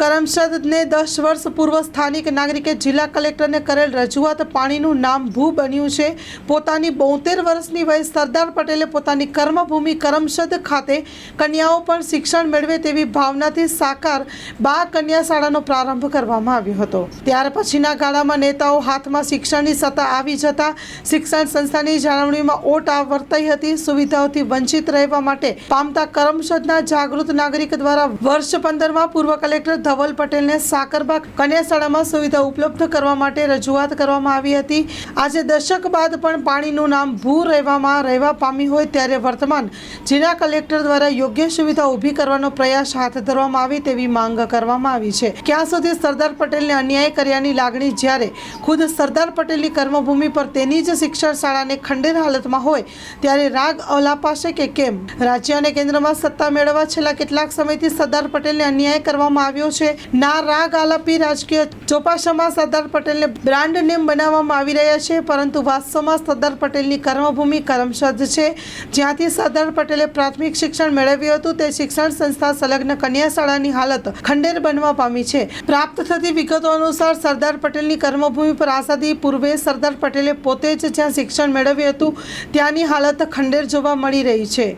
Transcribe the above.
કરમસદને દસ વર્ષ પૂર્વ સ્થાનિક નાગરિકે જિલ્લા કલેક્ટરને કરેલ રજૂઆત પાણીનું નામ ભૂ બન્યું છે. પોતાની બોતેર વર્ષની વય સરદાર પટેલે પોતાની કર્મભૂમિ કરમસદ ખાતે કન્યાઓ પણ શિક્ષણ મેળવે તેવી ભાવનાથી સાકાર બા કન્યા શાળાનો પ્રારંભ કરવામાં આવ્યો હતો. ત્યાર પછીના ગાળામાં નેતાઓ હાથમાં શિક્ષણની સત્તા આવી જતા શિક્ષણ સંસ્થાની જાળવણીમાં ઓટ આવર્તાઈ હતી. સુવિધાઓથી વંચિત રહેવા માટે પામતા કરમસદના જાગૃત નાગરિક દ્વારા વર્ષ પંદરમાં પૂર્વ કલેક્ટર ધવલ પટેલને સાકરબાગ કન્યા શાળામાં સુવિધા ઉપલબ્ધ કરવા માટે રજૂઆત કરવામાં આવી હતી. આજે દશક બાદ પણ પાણીનું નામ ભૂ રહેવામાં રહેવા પામી હોય ત્યારે વર્તમાન જિલ્લા કલેક્ટર દ્વારા યોગ્ય સુવિધા ઊભી કરવાનો પ્રયાસ હાથ ધરવામાં આવે તેવી માંગ કરવામાં આવી છે. ક્યાં સુધી સરદાર પટેલને અન્યાય કર્યાની લાગણી જ્યારે ખુદ સરદાર પટેલની કર્મભૂમિ પર તેની જ શિક્ષણ શાળાને ખંડેર હાલતમાં હોય ત્યારે રાગ અલાપાશે કે કેમ? રાજ્ય અને કેન્દ્રમાં સત્તા મેળવવા છેલ્લા કેટલાક સમયથી સરદાર પટેલને અન્યાય કરવામાં આવ્યો છે ના રાગ આલાપી રાજકીય ચોપાસામાં સરદાર પટેલને બ્રાન્ડ નેમ બનાવવામાં આવી રહ્યા છે, પરંતુ વાસ્તવમાં સરદાર પટેલની કર્મભૂમિ કરમસદ છે. જ્યાંથી સરદાર પટેલે પ્રાથમિક શિક્ષણ મેળવ્યું હતું, તે શિક્ષણ સંસ્થા સંલગ્ન કન્યા શાળાની હાલત ખંડેર બનવા પામી છે. પ્રાપ્ત થતી વિગતો અનુસાર સરદાર પટેલની કર્મભૂમિ પર આઝાદી પૂર્વે સરદાર પટેલે પોતે જ જ્યાં શિક્ષણ મેળવ્યું હતું, ત્યાંની હાલત ખંડેર જોવા મળી રહી છે.